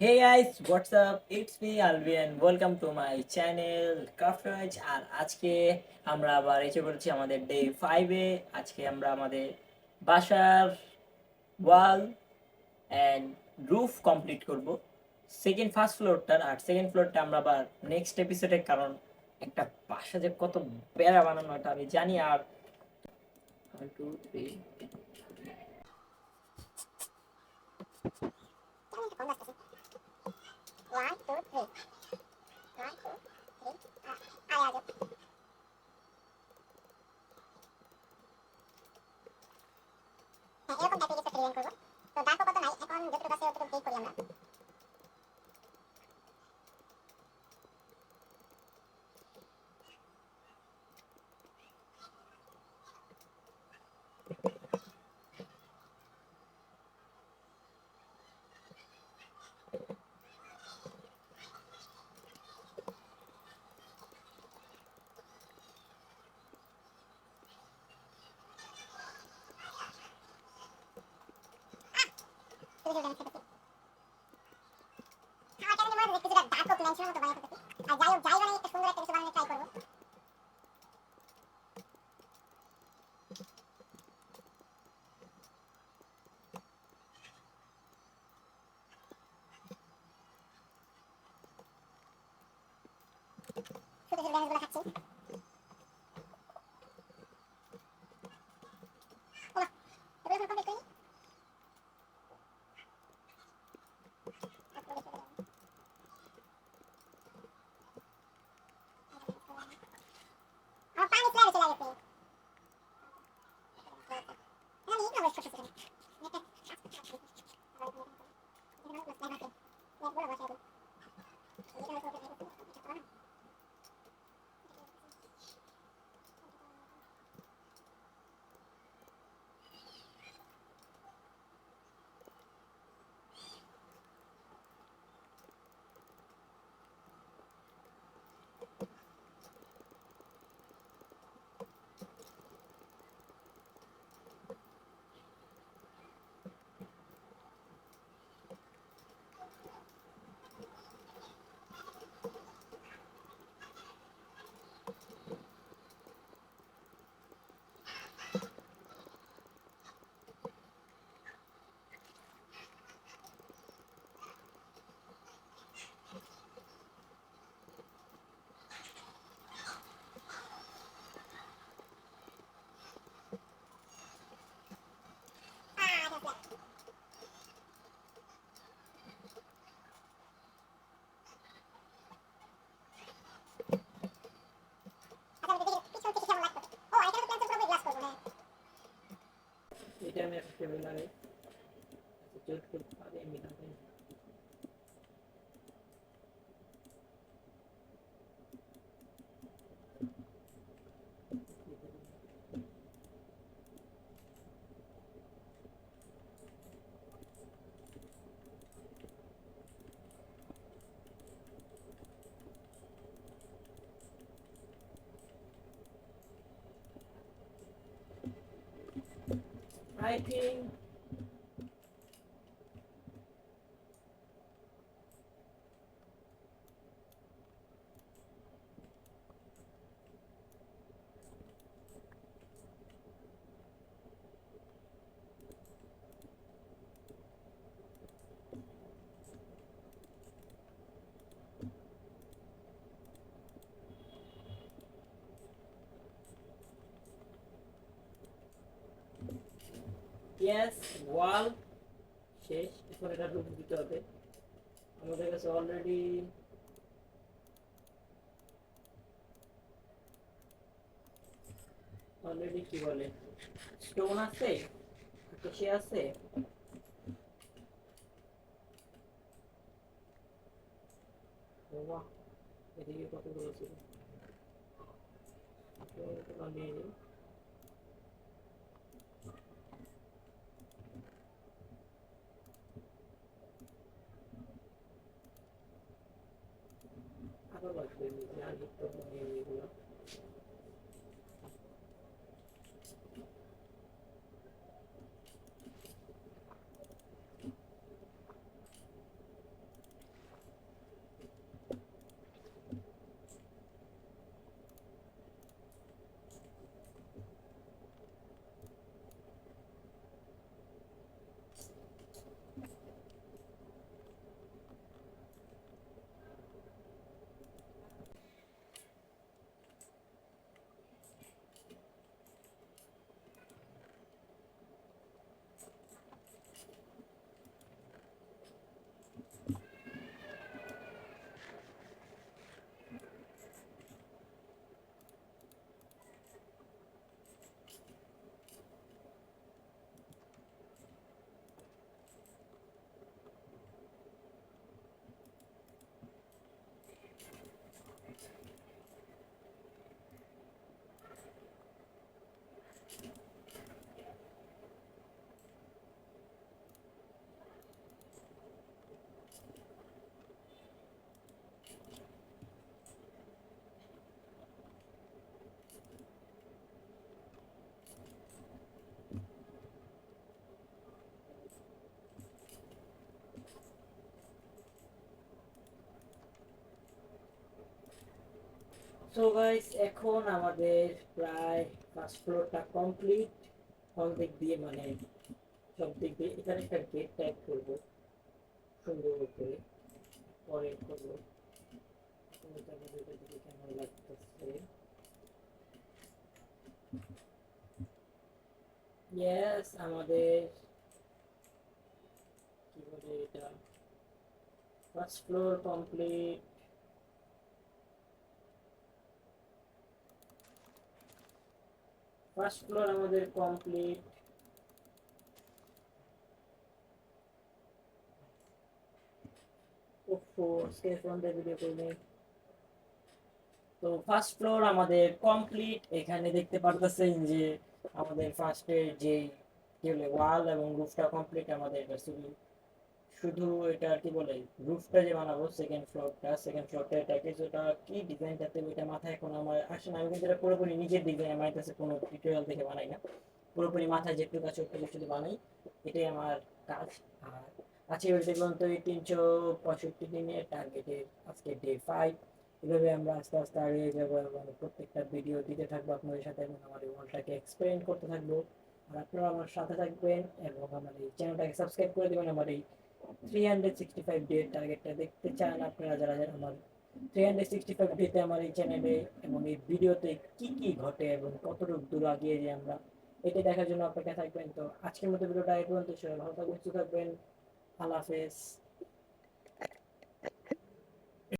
Guys, what's up? It's me Alvin. Welcome to my channel Craftwatch আর আজকে আমরা আবার এসে পড়েছি আমাদের ডে ফাইভে আজকে আমরা আমাদের বাসার ওয়াল অ্যান্ড রুফ কমপ্লিট করব। সেকেন্ড ফার্স্ট ফ্লোরটার আর সেকেন্ড ফ্লোরটা আমরা আবার নেক্সট এপিসোডে কারণ একটা বাসা যে কত বেড়া বানানো এটা আমি জানি। আর টু থ্রি clientes, ¿no? শুধু শুধু লেন্সগুলো খাচ্ছি চেক করতে পারি আমি লাগাই I think yes ওয়াল শেষ। এখন এটা রূপ দিতে হবে। আমাদের কাছে অলরেডি অলরেডি কি বলে? স্টোন আছে সে আছে। এদিকে কতগুলো ছিল তো এগুলো নিয়ে নিই আরও লাগবে আর একটু নিয়ে নিই এগুলো সো গাইস এখন আমাদের প্রায় ফার্স্ট ফ্লোরটা কমপ্লিট সব দিক দিয়ে মানে সব দিক দিয়ে এখানে একটা গেট টাইপ করব। সুন্দর করে পরে করব। কেমন লাগতেছে ইয়েস আমাদের কি বলে এটা? First floor complete first floor আমাদের কমপ্লিট তো ফার্স্ট ফ্লোর আমাদের কমপ্লিট এখানে দেখতে পারতেছেন যে আমাদের ফার্স্টের যে ওয়াল এবং রুফটা কমপ্লিট আমাদের শুধু এটা কি বলে রুফটা যে বানাবো সেকেন্ড ফ্লোরটা সেকেন্ড ফ্লোরটা এটা কিছুটা কি ডিজাইনটা দেবো এটা মাথায় এখন আমার আসে না। আমি কিন্তু এটা পুরোপুরি নিজের ডিজাইন আমার কাছে কোনো টিউটোরিয়াল দেখে বানাই না। পুরোপুরি মাথায় যেটুকু আছে ওটুকু শুধু বানাই, এটাই আমার কাজ। আর আজকে দেখলাম তো এই তিনশো পঁয়ষট্টি দিনের টার্গেটের আজকে ডে ফাইভ এভাবে আমরা আস্তে আস্তে এগিয়ে যাব এবং প্রত্যেকটা ভিডিও দিতে থাকব আপনাদের সাথে এবং আমার এই ওয়ার্ল্ডটাকে এক্সপ্লেন করতে থাকব। আর আপনারা আমার সাথে থাকবেন এবং আমার এই চ্যানেলটাকে সাবস্ক্রাইব করে দেবেন আমার এই three hundred sixty five day টার্গেটটা দেখতে চান আপনারা যারা যারা আমার থ্রি হান্ড্রেড সিক্সটি ফাইভ ডেতে আমার এই চ্যানেলে এবং এই ভিডিওতে কি কি ঘটে এবং কতটুকু দূর আগিয়ে যাই আমরা, এটা দেখার জন্য অপেক্ষা থাকবেন। তো আজকের মতো ভিডিওটা এই পর্যন্ত ভালো থাকবেন, সুস্থ থাকবেন। আল্লাহ হাফেজ।